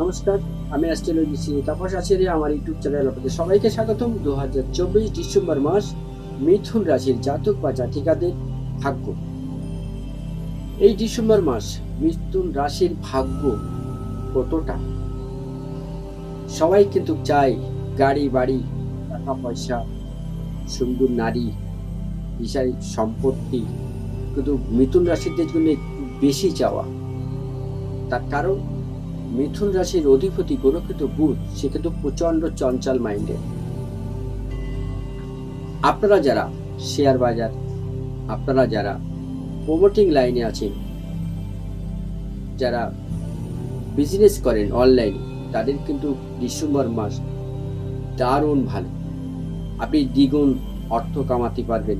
নমস্কার, আমি অ্যাস্ট্রোলজি তাপস আচার্য, আমার ইউটিউব চ্যানেল আপনাদের সবাইকে স্বাগতম। দু হাজার চব্বিশ ডিসেম্বর মাস, মিথুন রাশির জাতক বা জাতিকাদের ভাগ্য। এই ডিসেম্বর মাস মিথুন রাশির ভাগ্য কতটা? সবাই কিন্তু চায় গাড়ি, বাড়ি, টাকা, পয়সা, সুন্দর নারী বিষয় সম্পত্তি। কিন্তু মিথুন রাশিদের জন্য বেশি চাওয়া। তার কারণ? মিথুন রাশির অধিপতি গোলকিত বুধ, সে কিন্তু প্রচণ্ড চঞ্চল মাইন্ডের আপনারা যারা শেয়ার বাজার, আপনারা যারা প্রমোটিং লাইনে আছেন, যারা বিজনেস করেন অনলাইনে তাদের কিন্তু ডিসেম্বর মাস দারুণ ভালো। আপনি দ্বিগুণ অর্থ কামাতে পারবেন।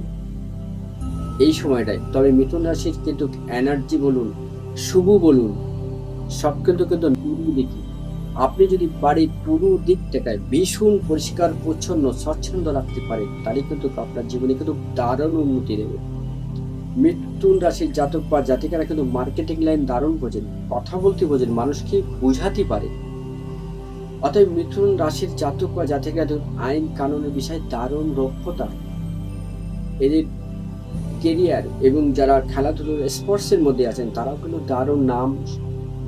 এই সময়টায়। তবে মিথুন রাশির কিন্তু এনার্জি বলুন, শুভ বলুন সব কিন্তু কিন্তু দিকে। আপনি যদি বাড়ির পুরো দিকটাকে ভীষণ পরিষ্কার, পরিচ্ছন্ন, স্বচ্ছন্দ রাখতে পারেন, তাহলে কিন্তু আপনার জীবনে কিন্তু দারুণ উন্নতি দেবে। মৃত্যুন রাশির জাতক বা জাতিকারা কিন্তু মার্কেটিং লাইন দারুণ বোঝেন, কথা বলতে বোঝেন, মানুষকে বোঝাতে পারে। অতএব মিথুন রাশির জাতক বা জাতিকারা আইন কানুনের বিষয়ে দারুণ দক্ষতা। এদের কেরিয়ার এবং যারা খেলাধুলোর স্পোর্টসের মধ্যে আছেন, তারাও কিন্তু দারুণ নাম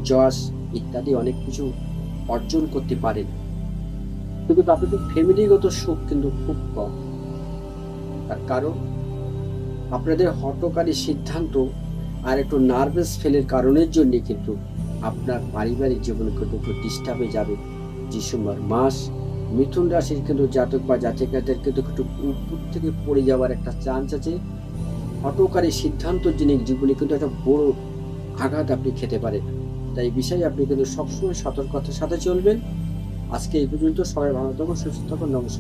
যশ ইত্যাদি অনেক কিছু অর্জন করতে পারেন। কিন্তু আপনাদের ফ্যামিলিগত সুখ কিন্তু খুব কম। তার কারণ, আপনাদের হটকারী সিদ্ধান্ত আর একটু নার্ভাস ফেলের কারণের জন্য কিন্তু আপনার পারিবারিক জীবনে কিন্তু একটু ডিস্টার্বে যাবে। ডিসেম্বর মাস, মিথুন রাশির কিন্তু জাতক বা জাতিকাদের কিন্তু একটু উপর থেকে পড়ে যাওয়ার একটা চান্স আছে। হটকারী সিদ্ধান্তর জন্য জীবনে কিন্তু একটা বড় আঘাত আপনি খেতে পারেন। তাই বিষয়ে আপনি কিন্তু সবসময় সতর্কতার সাথে চলবেন। আজকে এই পর্যন্ত সবাই ভালো থাকুন, সুস্থ থাকুন, নমস্কার।